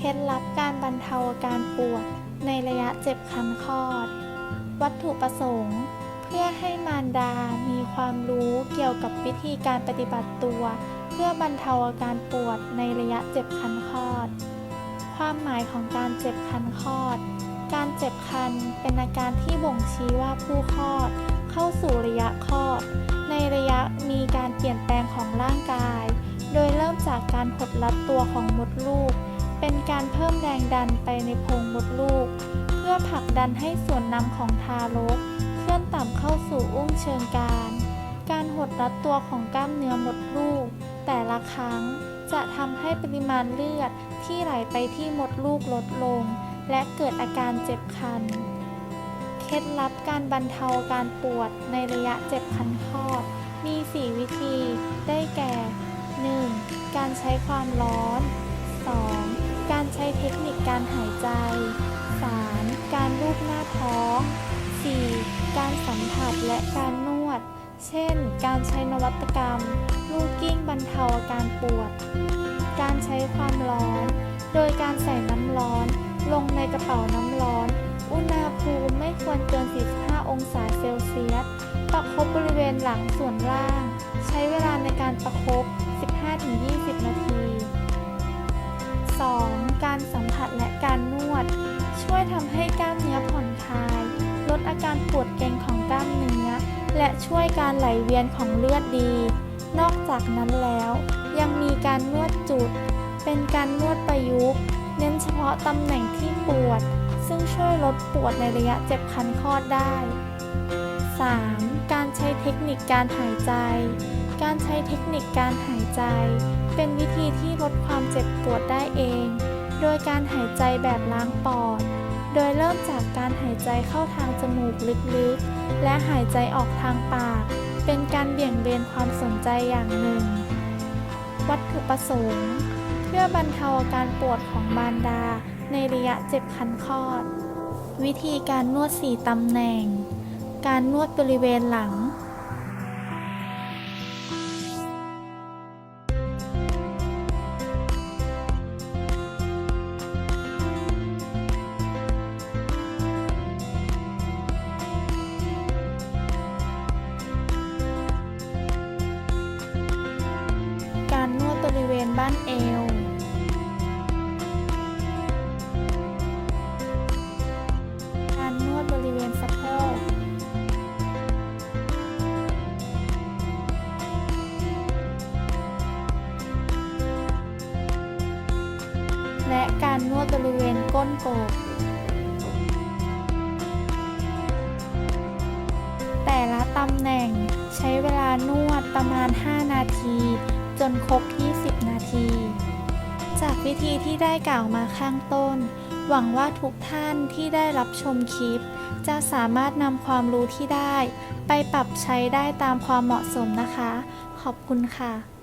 เคล็ดลับการบรรเทาอาการปวดในระยะเจ็บคันคลอด วัตถุประสงค์ เพื่อให้มารดา มีความรู้เกี่ยวกับวิธีการปฏิบัติตัว เพื่อบรรเทาอาการปวดในระยะเจ็บคันคลอด ความหมายของการเจ็บคันคลอด การเจ็บคันเป็นอาการที่บ่งชี้ว่าผู้คลอด เข้าสู่ระยะคลอด ในระยะมีการเปลี่ยนแปลงของร่างกาย โดยเริ่มจากการหดลัดตัวของมดลูก เป็นการเพิ่มแรงดันไปในโพรงมดลูก เพื่อผลักดันให้ส่วนนำของทารก เคลื่อนต่ำเข้าสู่อุ้งเชิงกรานการหดรัดตัวของกล้ามเนื้อมดลูก แต่ละครั้งจะทำให้ปริมาณเลือดที่ไหลไปที่มดลูกลดลง และเกิดอาการเจ็บคัน เคล็ดลับการบรรเทาการปวดในระยะเจ็บคันคลอด มี 4 วิธี ได้แก่ 1. การใช้ความร้อน เทคนิคการหายใจ 3. การลูบหน้าท้อง 4. การสัมผัสและการนวด เช่น การใช้นวัตกรรม ลูกกิ้งบรรเทาอาการปวด การใช้ความร้อน โดยการใส่น้ำร้อน ลงในกระเป๋าน้ำร้อน อุณหภูมิไม่ควรเกิน 45 องศาเซลเซียสประคบบริเวณหลังส่วนล่าง ช่วยทำให้กล้ามเนื้อผ่อนคลาย ลดอาการปวดเกร็งของกล้ามเนื้อ และช่วยการไหลเวียนของเลือดดี นอกจากนั้นแล้ว ยังมีการนวดจุด เป็นการนวดประยุกต์ เน้นเฉพาะตำแหน่งที่ปวด ซึ่งช่วยลดปวดในระยะเจ็บคันคลอดได้ 3. การใช้เทคนิคการหายใจ การใช้เทคนิคการหายใจ เป็นวิธีที่ลดความเจ็บปวดได้เอง โดยการหายใจแบบล้างปอด ดยเริ่มจากการหายใจเข้าทางจมูกลึกๆ และหายใจออกทางปาก เป็นการเบี่ยงเบนความสนใจอย่างหนึ่ง วัตถุประสงค์ เพื่อบรรเทาอาการปวดของมารดา ในระยะเจ็บคันคลอด วิธีการนวดสีตำแหน่ง การนวดบริเวณหลังานเอว การนวดบริเวณสะโพกและการนวดบริเวณก้นกบแต่ละตำแหน่งใช้เวลานวดประมาณ 5 นาที จนครบ 20 นาที จากวิธีที่ได้กล่าวมาข้างต้น หวังว่าทุกท่านที่ได้รับชมคลิป จะสามารถนำความรู้ที่ได้ ไปปรับใช้ได้ตามความเหมาะสมนะคะ ขอบคุณค่ะ